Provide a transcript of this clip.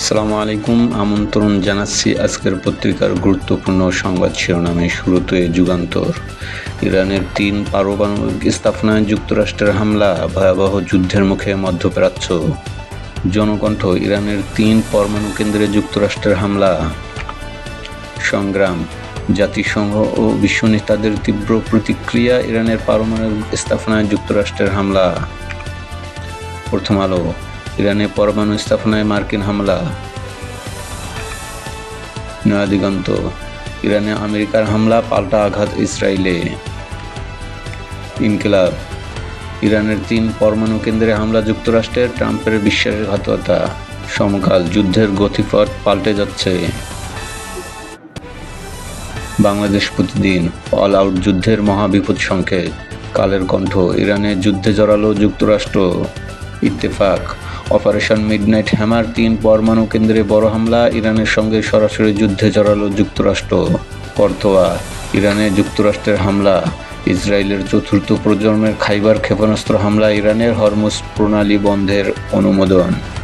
আসসালামু আলাইকুম। আমন্ত্রণ জানাচ্ছি আজকের পত্রিকার গুরুত্বপূর্ণ সংবাদ শিরোনামে শুরুতে যুগান্তর। ইরানের তিন পারমাণবিক স্থাপনায় যুক্তরাষ্ট্রের হামলা, ভয়াবহ যুদ্ধের মুখে মধ্যপ্রাচ্য। জনকণ্ঠ, ইরানের তিন পরমাণু কেন্দ্রে যুক্তরাষ্ট্রের হামলা। সংগ্রাম, জাতিসংঘ ও বিশ্ব নেতাদের তীব্র প্রতিক্রিয়া ইরানের পারমাণবিক স্থাপনায় যুক্তরাষ্ট্রের হামলা। প্রথম আলো ইরানে পরমাণু স্থাপনায় মার্কিন হামলা। নয়াদিগন্ত ইরানে আমেরিকার হামলা, পাল্টা আঘাত ইসরায়েলে। ইনকিলাব, ইরানের তিন পরমাণু কেন্দ্রে হামলা যুক্তরাষ্ট্রের ট্রাম্পের বিশ্বাসঘাতকতা সমকাল যুদ্ধের গতিপথ পাল্টে যাচ্ছে। বাংলাদেশ প্রতিদিন অল আউট যুদ্ধের মহাবিপদ সংকেত। কালের কণ্ঠ, ইরানে যুদ্ধে জড়ালো যুক্তরাষ্ট্র। ইত্তেফাক অপারেশন মিডনাইট হ্যামার তিন পরমাণু কেন্দ্রে বড় হামলা, ইরানের সঙ্গে সরাসরি যুদ্ধে জড়ালো যুক্তরাষ্ট্র। করতোয়া, ইরানে যুক্তরাষ্ট্রের হামলা। ইসরায়েলের চতুর্থ প্রজন্মের খাইবার ক্ষেপণাস্ত্র হামলা, ইরানের হরমুজ প্রণালী বন্ধের অনুমোদন।